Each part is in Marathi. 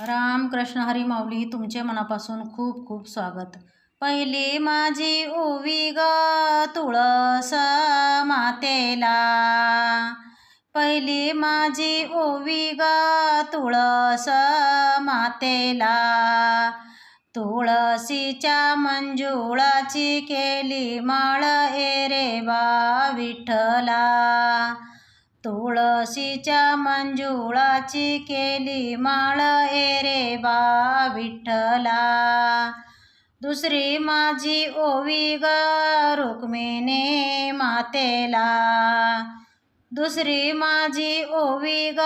रामकृष्ण हरी माऊली तुमचे मनापासून खूप खूप स्वागत. पहिली माझी ओवी ग तुळस मातेला. पहिली माझी ओवी ग तुळस मातेला. तुळशीच्या मंजुळाची केली माळ एरे बा विठला तुळशीच्या मंजुळाची केली माळ एरे बा विठ्ठला. दुसरी माझी ओवी ग रुक्मिणी मातेला. दुसरी माझी ओवी ग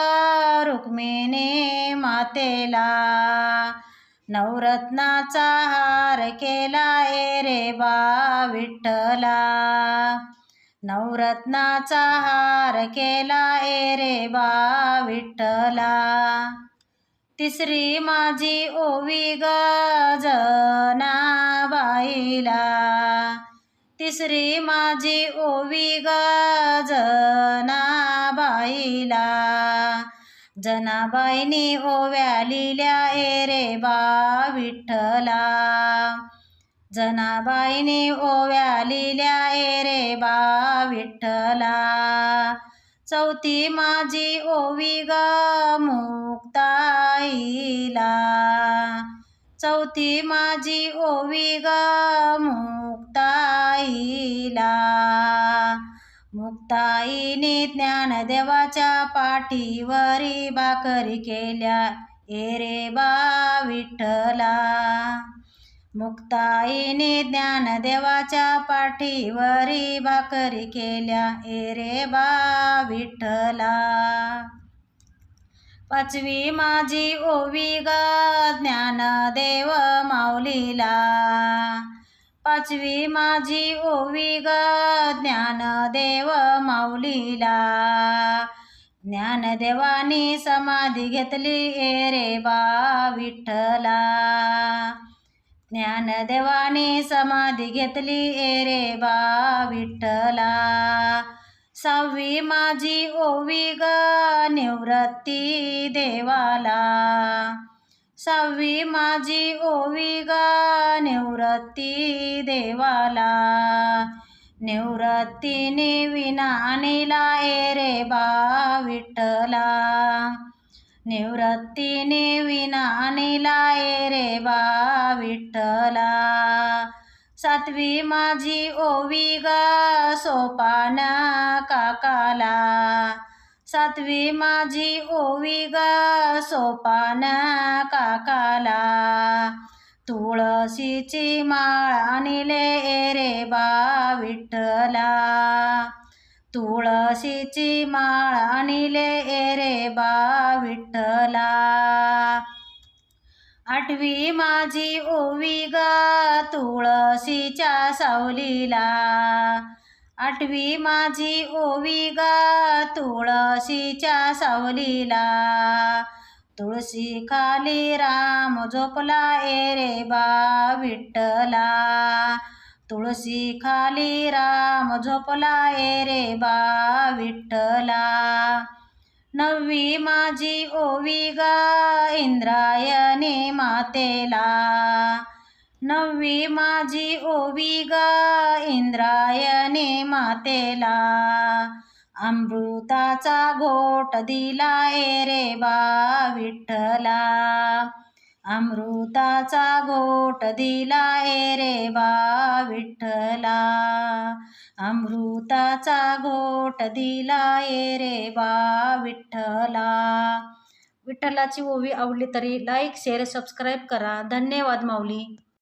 रुक्मिणी मातेला. नवरत्नाचा हार केला एरे बा विठ्ठला. नवरत्नाचा हार केला एरे बा विठ्ठला. तिसरी माझी ओवी ग तिसरी माझी ओवी ग जनाबाईनी ओव्या लिल्या एरे बा विठ्ठला. जनाबाईने ओव्या लिल्या एरे बा विठ्ठला. चौथी माझी ओवी ग मुक्ताईला. चौथी माझी ओवी ग मुक्ताईला. मुक्ताईने ज्ञानदेवाच्या पाठीवरी बाकरी केल्या एरे बा विठ्ठला. मुक्ताईने ज्ञानदेवाच्या पाठीवरी भाकरी केल्या. एरे बा विठ्ठला. पाचवी माझी ओवी ग ज्ञानदेव माऊलीला. पाचवी माझी ओवी ग ज्ञानदेव माऊलीला. ज्ञानदेवानी समाधी घेतली. एरे बा विठ्ठला. ज्ञानदेवाने समाधी घेतली एरे बा विठ्ठला. सहावी माझी ओवी ग निवृत्ती देवाला. सहावी माझी ओवी ग निवृत्ती देवाला. निवृत्तीने विना आणला एरे बा विठ्ठला. निवृत्तीने विना आणला रे बा विठ्ठला. सातवी माझी ओवी ग सोपान काकाला. सातवी माझी ओवी ग सोपान काकाला. तुळशीची माळ आणले रे बा विठ्ठला. तुळशीची माळ आणले एरे बा विठ्ठला. आठवी माझी ओवी ग तुळशीच्या सावलीला. आठवी माझी ओवी ग तुळशीच्या सावलीला. तुळशी खाली राम झोपला एरे बा विठ्ठला. तुळशी खाली राम झोपला रे बा विठ्ठला. नववी माझी ओवी गा इंद्रायणी मातेला. नववी माझी ओवी गा इंद्रायणी मातेला. अमृताचा घोट दिला रे बा विठ्ठला. अमृताचा गोट दिला रे बा विठ्ठला. अमृताचा गोट दिला रे बा विठ्ठला. विठ्ठलाची ओवी आवडली तरी लाईक शेअर सबस्क्राईब करा. धन्यवाद माऊली.